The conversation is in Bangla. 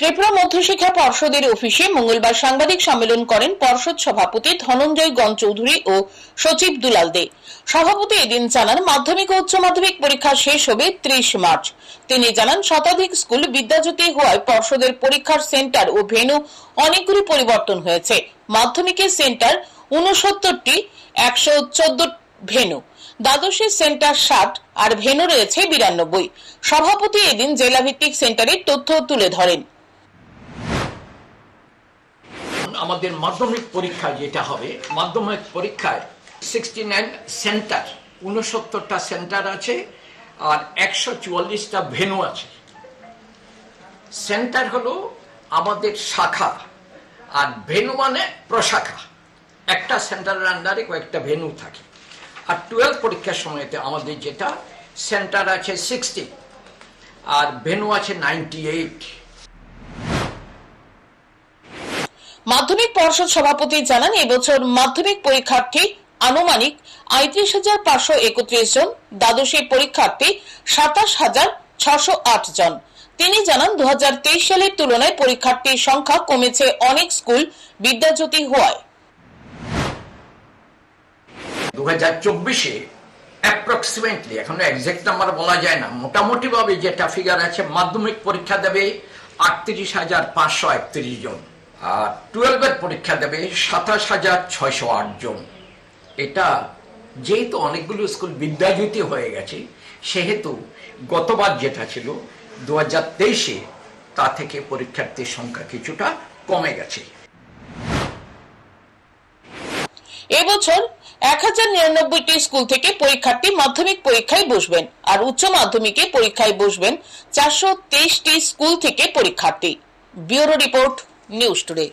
ত্রিপুরা মধ্যশিক্ষা পর্ষদের অফিসে মঙ্গলবার সাংবাদিক সম্মেলন করেন পর্ষদ সভাপতি ধনঞ্জয় গণ চৌধুরী ও সচিব দুলাল দে। সভাপতি এদিন জানান, মাধ্যমিক ও উচ্চ মাধ্যমিক পরীক্ষা শেষ হবে ত্রিশ মার্চ। তিনি জানান, শতাধিক স্কুল বিদ্যাজ্যোতি হওয়ায় পর্ষদের পরীক্ষার সেন্টার ও ভেনু অনেকগুলি পরিবর্তন হয়েছে। মাধ্যমিকের সেন্টার উনসত্তরটি একশো চোদ্দ ভেন্যু। দ্বাদশের সেন্টার ষাট, আর ভেনু রয়েছে বিরানব্বই। সভাপতি এদিন জেলাভিত্তিক সেন্টারের তথ্য তুলে ধরেন। আমাদের মাধ্যমিক পরীক্ষা যেটা হবে, মাধ্যমিক পরীক্ষায় সিক্সটি নাইন সেন্টার উনসত্তরটা সেন্টার আছে আর একশো চুয়াল্লিশটা ভেনু আছে। সেন্টার হলো আমাদের শাখা আর ভেনু মানে প্রশাখা। একটা সেন্টারের আন্ডারে কয়েকটা ভেনু থাকে। আর টুয়েলভ পরীক্ষার সময়তে আমাদের যেটা সেন্টার আছে সিক্সটি আর ভেনু আছে নাইনটি এইট মাধ্যমিক পর্ষদ সভাপতি জানান, এবছর মাধ্যমিক পরীক্ষার্থী আনুমানিক আইত্রিশ হাজার পাঁচশো একত্রিশ জন, দ্বাদশী পরীক্ষার্থী সাতাশ হাজার ছশো আট জন। তিনি জানান দু সালের তুলনায় পরীক্ষার্থীর সংখ্যা কমেছে অনেক স্কুল বিদ্যাজ্যোতি হওয়ায়। দু হাজার চব্বিশে অ্যাপ্রক্সিমেটলি এখনও এক্সাক্ট নাম্বার বলা যায় না মোটামুটি ভাবে যেটা ফিগার আছে, মাধ্যমিক পরীক্ষা দেবে আটত্রিশ হাজার পাঁচশো একত্রিশ জন। আর টুয়েলভের পরীক্ষা দেবে সাতাশ হাজার ছয়শো জন। এটা যেহেতু অনেকগুলো স্কুল বিদ্যাজ্যোতি হয়ে গেছে, সেহেতু গতবার যেটা ছিল দু হাজার তেইশে তা থেকে পরীক্ষার্থীর সংখ্যা কিছুটা কমে গেছে। এবছর এক হাজার নিরানব্বইটি স্কুল থেকে পরীক্ষার্থী মাধ্যমিক পরীক্ষায় বসবেন আর উচ্চ মাধ্যমিকে পরীক্ষায় বসবেন চারশো তেইশটি স্কুল থেকে পরীক্ষার্থী। Bureau report news today.